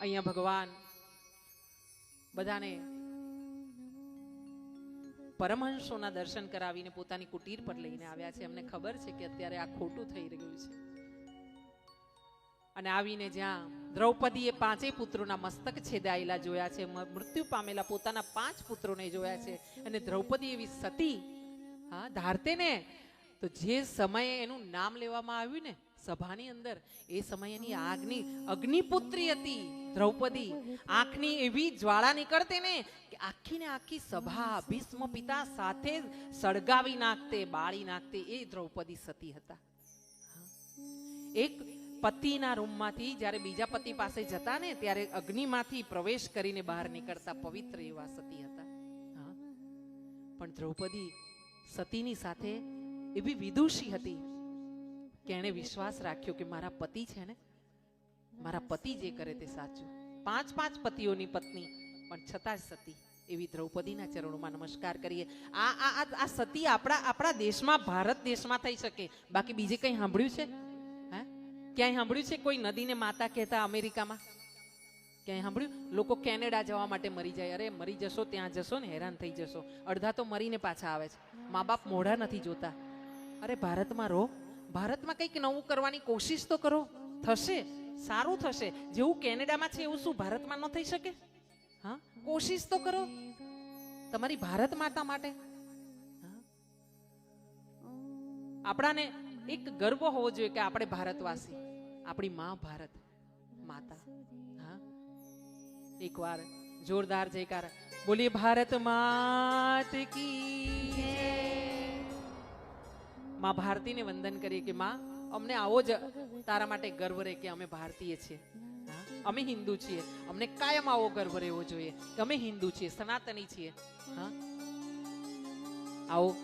અહીંયા ભગવાન બધાને પરમહંસોના દર્શન કરાવીને પોતાની કુટીર પર લઈને આવ્યા છે. એમને ખબર છે કે અત્યારે આ ખોટું થઈ રહ્યું છે. અને આવીને જ્યાં દ્રૌપદીએ પાંચેય પુત્રોના મસ્તક છેદાયેલા જોયા છે. મૃત્યુ પામેલા પોતાના પાંચ પુત્રોને જોયા છે. અને દ્રૌપદી એવી સતી, હા ધારતે ને તો જે સમયે એનું નામ લેવામાં આવ્યું ને સભાની અંદર એ સમયની આગની અગ્નિપુત્રી હતી, દ્રૌપદી. આંખની એવી જ્વાળા નીકળતે ને કે આખી ને આખી સભા ભીષ્મ પિતા સાથે સળગાવી નાખતે, બાળી નાખતે એ દ્રૌપદી સતી હતા. એક પતિના રૂમમાંથી જ્યારે બીજા પતિ પાસે જતા ને ત્યારે અગ્નિમાંથી પ્રવેશ કરીને બહાર નીકળતા પવિત્ર એવા સતી હતા. પણ દ્રૌપદી સતીની સાથે એવી વિદુષી હતી. કે એણે વિશ્વાસ રાખ્યો કે મારા પતિ છે ને, મારા પતિ જે કરે તે સાચું. પાંચ પાંચ પતિઓની પત્ની, પણ છતાં સતી. એવી દ્રૌપદીના ચરણોમાં નમસ્કાર કરીએ. આ આ, આ- આ સતી આપણા આપણા દેશમાં, ભારત દેશમાં થઈ શકે. બાકી બીજે કંઈ સાંભળ્યું છે? હે? ક્યાંય સાંભળ્યું છે કોઈ નદીને માતા કહેતા અમેરિકામાં? ક્યાંય સાંભળ્યું? લોકો કેનેડા જવા માટે મરી જાય. અરે, મરી જશો, ત્યાં જશો ને હેરાન થઈ જશો. અડધા તો મરીને પાછા આવે છે. મા બાપ મોઢા નથી જોતા. અરે, ભારતમાં રહો. ભારતમાં કંઈક નવું કરવાની કોશિશ તો કરો. થશે. સારું થશે. જેવું કેનેડામાં છે એવું શું ભારતમાં ન થઈ શકે? હા? કોશિશ તો કરો. તમારી ભારત માતા માટે. આપણાને એક ગર્વ હોવો જોઈએ કે આપણે ભારતવાસી. આપણી માં ભારત માતા. હા? એકવાર જોરદાર જયકાર. બોલીએ, ભારત માત કી. માં ભારતીને વંદન કરીએ કે, માં, અમને આવો જ. તારા માટે ગર્વ રહે કે અમે ભારતીય છીએ. અમે હિન્દુ છીએ. અમને કાયમ આવો ગર્વ રહેવો જોઈએ. કે અમે હિન્દુ છીએ, સનાતની છીએ. આવો.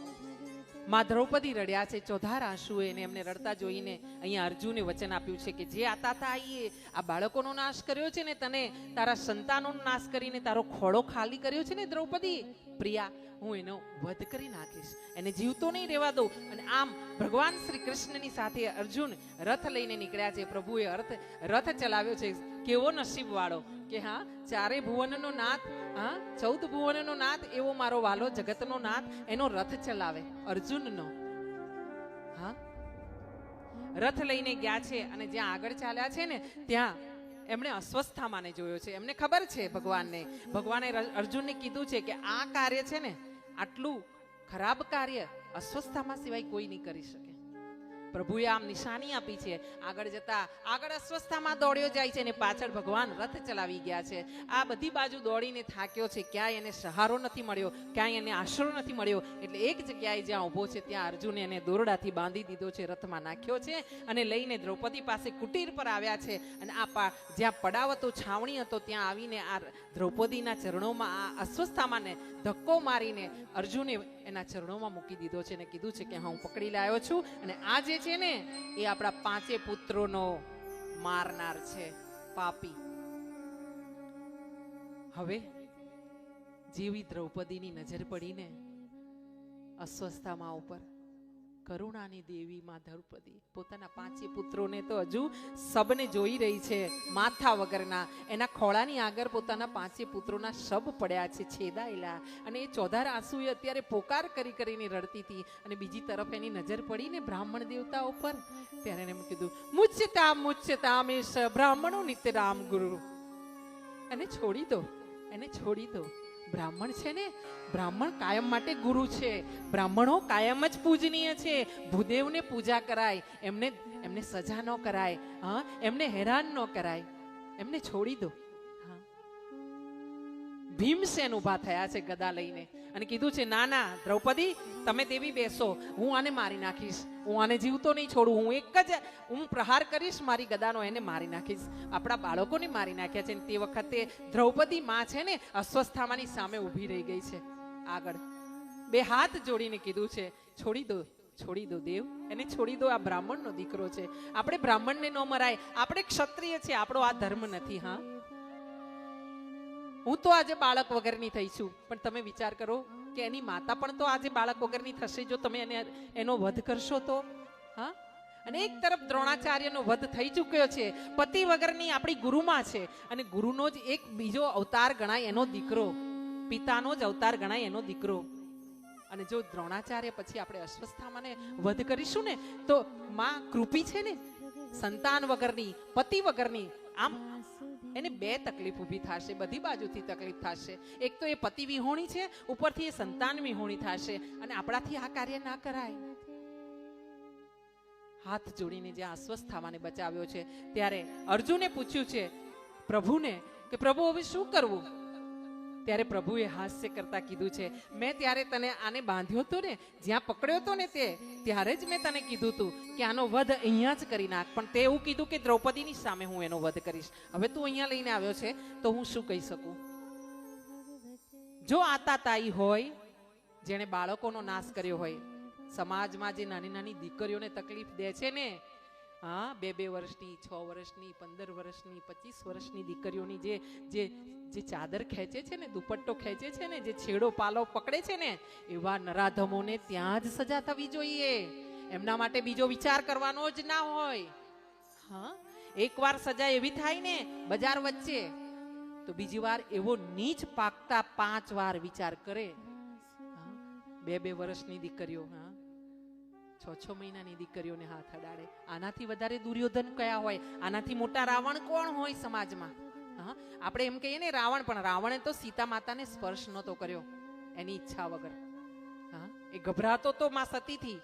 માં દ્રૌપદી રડ્યા છે, ચોધાર આંસુએ એને એમને રડતા જોઈને અહીંયા અર્જુને વચન આપ્યું છે કે, જે આતા તાઈએ આ બાળકોનો નાશ કર્યો છે ને તને, તારા સંતાનોનો નાશ કરીને તારો ખોળો ખાલી કર્યો છે ને દ્રૌપદી? પ્રિયા, હું એનો વધ કરી નાખીશ. એને જીવતો નહીં રહેવા દઉં. અને આમ ભગવાન શ્રી કૃષ્ણની સાથે અર્જુન રથ લઈને નીકળ્યા છે. પ્રભુએ અર્થ, રથ ચલાવ્યો છે. કેવો નસીબ વાળો. કે હા, ચારે ભુવનનો નાથ, હા, ચૌદ ભુવનનો નાથ, એવો મારો વાલો જગતનો નાથ, એનો રથ ચલાવે. અર્જુનનો. હા? રથ લઈને ગયા છે અને જ્યાં આગળ ચાલ્યા છે ને, ત્યાં એમણે અસ્વસ્થામાંને જોયો છે. એમને ખબર છે ભગવાનને. ભગવાને અર્જુનને કીધું છે કે આ કાર્ય છે ને, આટલું ખરાબ કાર્ય અસ્વસ્થામાં સિવાય કોઈ નહીં કરી શકે. પ્રભુએ આમ નિશાની આપી છે. આગળ જતા આગળ અસ્વસ્થામાં દોડ્યો જાય છે અને પાછળ ભગવાન રથ ચલાવી ગયા છે. આ બધી બાજુ દોડીને થાક્યો છે. ક્યાંય એને સહારો નથી મળ્યો, ક્યાંય એને આશરો નથી મળ્યો. એટલે એક જગ્યાએ જ્યાં ઊભો છે ત્યાં અર્જુને એને દોરડાથી બાંધી દીધો છે, રથમાં નાખ્યો છે અને લઈને દ્રૌપદી પાસે કુટીર પર આવ્યા છે. અને આ પા, જ્યાં પડાવ હતો છાવણી હતો, ત્યાં આવીને આ દ્રૌપદીના ચરણોમાં આ અસ્વસ્થામાંને ધક્કો મારીને અર્જુને એના ચરણોમાં મૂકી દીધો છે અને કીધું છે કે, હા, હું પકડી લાવ્યો છું અને આ જે છે ને, એ આપણા પાંચે પુત્રોનો મારનાર છે, પાપી. હવે જેવી દ્રૌપદીની નજર પડીને અસ્વસ્થતામાં ઉપર કરુણાની દેવી માં દ્રૌપદી. પોતાના પાંચે પુત્રોને તો હજુ સબને જોઈ રહી છે, માથા વગરના. એના ખોળાની આગળ પોતાના પાંચે પુત્રોના શબ પડ્યા છે, છેદાયેલા. અને એ ચોધાર આંસુએ અત્યારે પોકાર કરી કરીને રડતી હતી. અને બીજી તરફ એની નજર પડી ને બ્રાહ્મણ દેવતા ઉપર ત્યારે એને કીધું મુચ્યતામ મુચ્યતામ એસ બ્રાહ્મણો નિત્ય રામ ગુરુ. એને છોડી દો, એને છોડી દો. બ્રાહ્મણ છે ને? બ્રાહ્મણ કાયમ માટે ગુરુ છે. બ્રાહ્મણો કાયમ જ પૂજનીય છે. ભૂદેવને પૂજા કરાય, એમને એમને સજા ન કરાય, હા? એમને હેરાન ન કરાય. એમને છોડી દો. ભીમસેન ઊભા થયા છે ગદા લઈને. અને કીધું છે, ના ના, દ્રૌપદી, તમે દેવી બેસો. હું આને મારી નાખીશ. હું આને જીવતો નહીં છોડું. હું એક જ, હું પ્રહાર કરીશ મારી ગદાનો, એને મારી નાખીશ. આપણા બાળકોને મારી નાખ્યા છે તે વખતે દ્રૌપદી માં છે ને અસ્વસ્થામાની સામે ઊભી રહી ગઈ છે. આગળ. બે હાથ જોડીને કીધું છે, છોડી દો છોડી દો દેવ. એને છોડી દો આ બ્રાહ્મણનો દીકરો છે. આપણે બ્રાહ્મણને ન મરાય. આપણે ક્ષત્રિય છે આપણો આ ધર્મ નથી, હા? હું તો આજે બાળક વગરની થઈ છું. પણ તમે વિચાર કરો કે એની માતા પણ તો આજે બાળક વગરની થશે. જો તમે એને એનો વધ કરશો તો? હા? અને એક તરફ દ્રોણાચાર્યનો વધ થઈ ચૂક્યો છે. પતિ વગરની આપણી ગુરુમાં છે. અને ગુરુનો જ એક બીજો અવતાર ગણાય એનો દીકરો. પિતાનો જ અવતાર ગણાય એનો દીકરો. અને જો દ્રોણાચાર્ય પછી આપણે અશ્વસ્થામાને વધ કરીશું ને, તો માં કૃપી છે ને? સંતાન વગરની, પતિ વગરની. આમ એને બે તકલીફ ઊભી થશે, બધી બાજુથી તકલીફ થશે. એક તો એ પતિ વિહોણી છે, ઉપરથી એ સંતાન વિહોણી થશે, અને આપણાથી આ કાર્ય ના કરાય. હાથ જોડીને જે અસ્વસ્થ થવાને બચાવ્યો છે, ત્યારે અર્જુને પૂછ્યું છે, પ્રભુને કે પ્રભુ હવે શું કરવું? ત્યારે પ્રભુએ હાસ્ય કરતા કીધું છે, મેં ત્યારે તને આને બાંધ્યો હતો ને, જ્યાં પકડ્યો હતો ને તે, ત્યારે જ મેં તને કીધું હતું કે આનો વધ અહીંયા જ કરી નાખ. પણ તે એવું કીધું કે દ્રૌપદીની સામે હું એનો વધ કરીશ. હવે તું અહીંયા લઈને આવ્યો છે, તો હું શું કહી શકું? જો આતા તાઈ હોય, જેણે બાળકોનો નાશ કર્યો હોય, સમાજમાં જે નાની નાની દીકરીઓને તકલીફ દે છે ને હા, બે બે વર્ષની, છ વર્ષની, પંદર વર્ષની, પચીસ વર્ષની દીકરીઓની જે જે જે ચાદર ખેંચે છે ને, દુપટ્ટો ખેંચે છે ને, જે છેડો પાલો પકડે છે ને, એવા નરાધમોને ત્યાં જ સજા થવી જોઈએ. એમના માટે બીજો વિચાર કરવાનો જ ના હોય. હા, એકવાર સજા એવી થાય ને, બજાર વચ્ચે, તો બીજી વાર એવો નીચ પાકતા પાંચ વાર વિચાર કરે. બે બે વર્ષની દીકરીઓ, હા. છ છ મહિનાની દીકરીઓને હાથ અડાડે. આનાથી વધારે દુર્યોધન કયા હોય? આનાથી મોટા રાવણ કોણ હોય સમાજમાં? હા? આપણે એમ કહીએ ને, રાવણ, પણ રાવણે તો સીતા માતાને સ્પર્શ નહોતો કર્યો એની ઈચ્છા વગર. હા? એ ગભરાતો તો માં સતીથી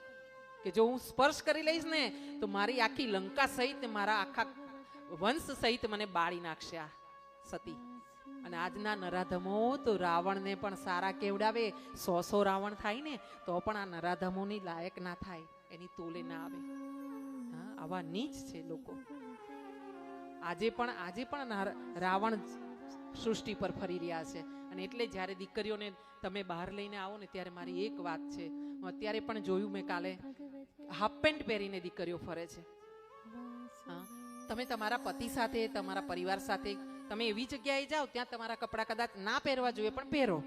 કે જો હું સ્પર્શ કરી લઈશ ને, તો મારી આખી લંકા સહિત, મારા આખા વંશ સહિત મને બાળી નાખશે આ સતી. અને આજના નરાધમો તો રાવણને પણ સારા કેવડાવે. સો સો રાવણ થાય ને, તો પણ આ નરાધમોની લાયક ના થાય, એની તોલે ના આવે. હા, આવા નીચ છે લોકો. આજે પણ આજે પણ રાવણ સૃષ્ટિ પર ફરી રહ્યા છે. અને એટલે જ્યારે દીકરીઓને તમે બહાર લઈને આવો ને, ત્યારે મારી એક વાત છે. હું અત્યારે પણ જોયું મેં કાલે, હાફ પેન્ટ પહેરીને દીકરીઓ ફરે છે. હા, તમે તમારા પતિ સાથે, તમારા પરિવાર સાથે તમે એવી જગ્યાએ જાઓ ત્યાં તમારા કપડાં કદાચ ના પહેરવા જોઈએ, પણ પહેરો.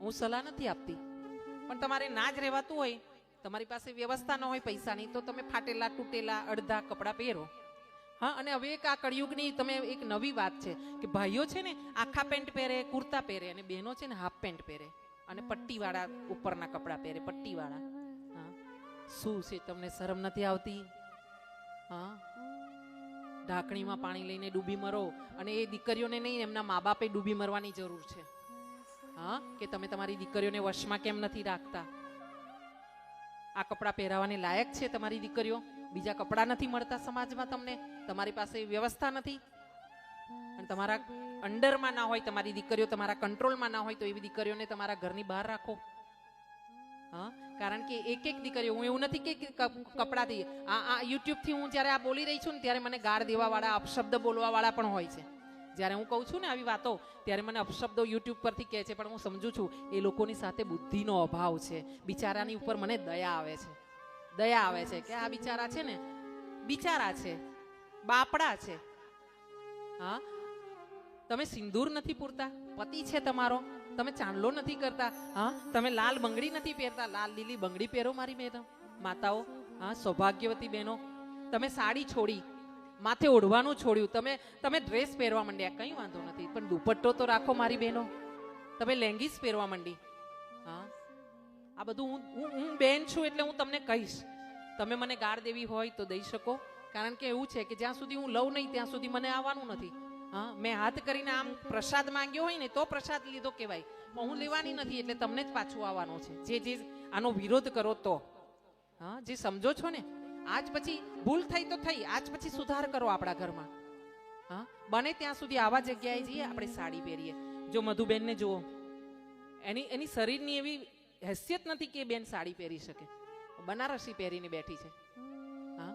હું સલાહ નથી આપતી. પણ તમારે ના જ રહેવાતું હોય, તમારી પાસે વ્યવસ્થા ન હોય પૈસાની, તો તમે ફાટેલા, તૂટેલા, અડધા કપડાં પહેરો. હા, અને હવે એક આ કળિયુગની તમે એક નવી વાત છે કે ભાઈઓ છે ને આખા પેન્ટ પહેરે, કુર્તા પહેરે, અને બહેનો છે ને હાફ પેન્ટ પહેરે, અને પટ્ટીવાળા ઉપરના કપડાં પહેરે, પટ્ટીવાળા. હા. શું છે, તમને શરમ નથી આવતી? હા. ઢાંકણીમાં પાણી લઈને ડૂબી મરો અને એ દીકરીઓને નહીં, એમના મા બાપે ડૂબી મરવાની જરૂર છે. હા? કે તમે તમારી દીકરીઓને વશમાં કેમ નથી રાખતા? આ કપડાં પહેરાવાને લાયક છે તમારી દીકરીઓ? બીજા કપડાં નથી મળતા સમાજમાં તમને? તમારી પાસે વ્યવસ્થા નથી? અને તમારા અંડરમાં ના હોય, તમારી દીકરીઓ તમારા કંટ્રોલમાં ના હોય, તો એવી દીકરીઓને તમારા ઘરની બહાર રાખો. હા? કારણ કે એક એક દીકરીઓ, હું એવું નથી કે કે કપ- કપડાથી, આ આ યુટ્યુબથી હું જ્યારે આ બોલી રહી છું ને ત્યારે મને ગાળ દેવાવાળા, અપશબ્દ બોલવાવાળા પણ હોય છે. જ્યારે હું કહું છું ને આવી વાતો, ત્યારે મને અપશબ્દો યુટ્યુબ પરથી કહે છે, પણ હું સમજુ છું, એ લોકોની સાથે બુદ્ધિનો અભાવ છે. બિચારાની ઉપર મને દયા આવે છે. દયા આવે છે કે આ બિચારા છે ને, બિચારા છે, બાપડા છે. હા? તમે સિંદૂર નથી પૂરતા? પતિ છે તમારો? તમે ચાંદલો નથી કરતા? હા? તમે લાલ બંગડી નથી પહેરતા? લાલ લીલી બંગડી પહેરો મારી મેડમ. માતાઓ, હા, સૌભાગ્યવતી બહેનો, તમે સાડી છોડી, માથે ઓઢવાનું છોડ્યું. તમે તમે ડ્રેસ પહેરવા માંડ્યા. કંઈ વાંધો નથી. પણ દુપટ્ટો તો રાખો મારી બહેનો. તમે લેંગીસ પહેરવા માંડી. હા? આ બધું હું હું હું બેન છું એટલે હું તમને કહીશ. તમે મને ગાળ દેવી હોય તો દઈ શકો. કારણ કે એવું છે કે જ્યાં સુધી હું લઉં નહીં, ત્યાં સુધી મને આવવાનું નથી. હા, મેં હાથ કરીને આમ પ્રસાદ માંગ્યો હોય ને, તો પ્રસાદ લીધો કહેવાય. પણ હું લેવાની નથી, એટલે તમને જ પાછું આવવાનું છે. જે જે આનો વિરોધ કરો તો. હા, જે સમજો છો ને, આજ પછી ભૂલ થઈ તો થઈ, આજ પછી સુધાર કરો આપણા ઘરમાં. હા, બને ત્યાં સુધી આવા જગ્યાએ જઈએ, આપણે સાડી પહેરીએ. જો મધુબેનને જુઓ, એની એની શરીરની એવી હેસિયત નથી કે બેન સાડી પહેરી શકે. બનારસી પહેરીને બેઠી છે. હા,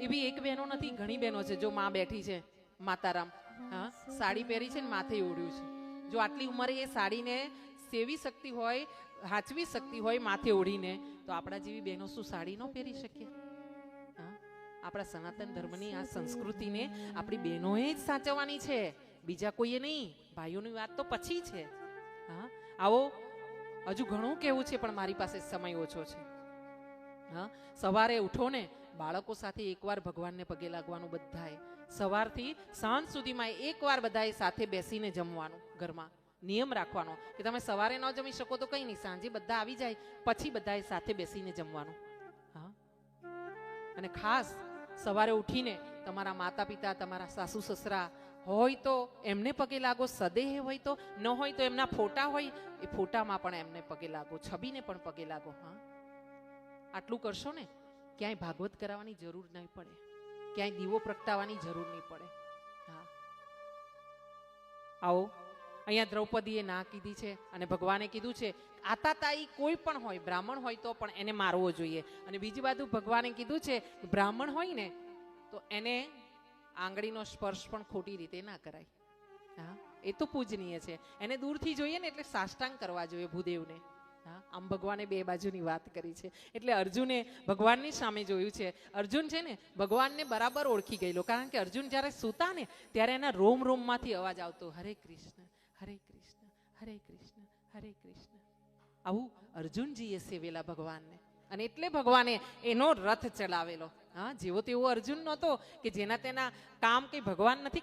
એવી એક બહેનો નથી, ઘણી બહેનો છે, જો માં બેઠી છે. માતારામ. હા સાડી પહેરી છે ને માથે ઓઢ્યું છે. જો આટલી ઉંમરે એ સાડીને સેવી શકતી હોય હાચવી શકતી હોય માથે ઓઢીને તો આપણા જેવી બહેનો શું સાડી ન પહેરી શકીએ હા આપણા સનાતન ધર્મની આ સંસ્કૃતિને આપણી બહેનોએ જ સાચવવાની છે. બીજા કોઈએ નહીં. ભાઈઓની વાત તો પછી છે. હા આવો હજુ ઘણું કેવું છે પણ મારી પાસે સમય ઓછો છે. હા સવારે ઉઠો ને બાળકો સાથે એકવાર ભગવાનને પગે લાગવાનું બધાએ સવારથી સાંજ સુધીમાં એકવાર બધાએ સાથે બેસીને જમવાનું, ઘરમાં. નિયમ રાખવાનો કે તમે સવારે ન જમી શકો તો કંઈ નહીં, સાંજે બધા આવી જાય, પછી બધાએ સાથે બેસીને જમવાનું. હા. અને ખાસ સવારે ઉઠીને તમારા માતા પિતા તમારા સાસુ, સસરા હોય તો એમને પગે લાગો, સદેહ હોય તો, ન હોય તો એમના ફોટા હોય, એ ફોટામાં પણ એમને પગે લાગો, છબીને પણ પગે લાગો. હા. આટલું કરશો ને, ક્યાંય ભાગવત કરાવવાની જરૂર નહીં પડે. ક્યાંય દીવો પ્રગટાવવાની જરૂર નહીં પડે. હા. આવો. અહીંયા દ્રૌપદીએ ના કીધી છે અને ભગવાને કીધું છે, આતાતાઈ કોઈ પણ હોય, બ્રાહ્મણ હોય તો પણ એને મારવો જોઈએ. અને બીજી બાજુ ભગવાને કીધું છે, બ્રાહ્મણ હોય ને, તો એને આંગળીનો સ્પર્શ પણ ખોટી રીતે ના કરાય. હા. એ તો પૂજનીય છે. એને દૂરથી જોઈએ ને એટલે સાષ્ટાંગ કરવા જોઈએ ભૂદેવને. આમ ભગવાને બે બાજુની વાત કરી છે. એટલે અર્જુને ભગવાનની સામે જોયું છે. અર્જુન છે ને, ભગવાનને બરાબર ઓળખી ગયેલો. કારણ કે અર્જુન જ્યારે સૂતા ને, ત્યારે એના રોમ રોમમાંથી અવાજ આવતો, હરે કૃષ્ણ હરે કૃષ્ણ હરે કૃષ્ણ હરે કૃષ્ણ. આવું અર્જુનજીએ સેવેલા ભગવાનને. અને એટલે ભગવાને એનો રથ ચલાવેલો હા, જેવો તેવો અર્જુન નહોતો કે જેના તેના કામ કે ભગવાન નથી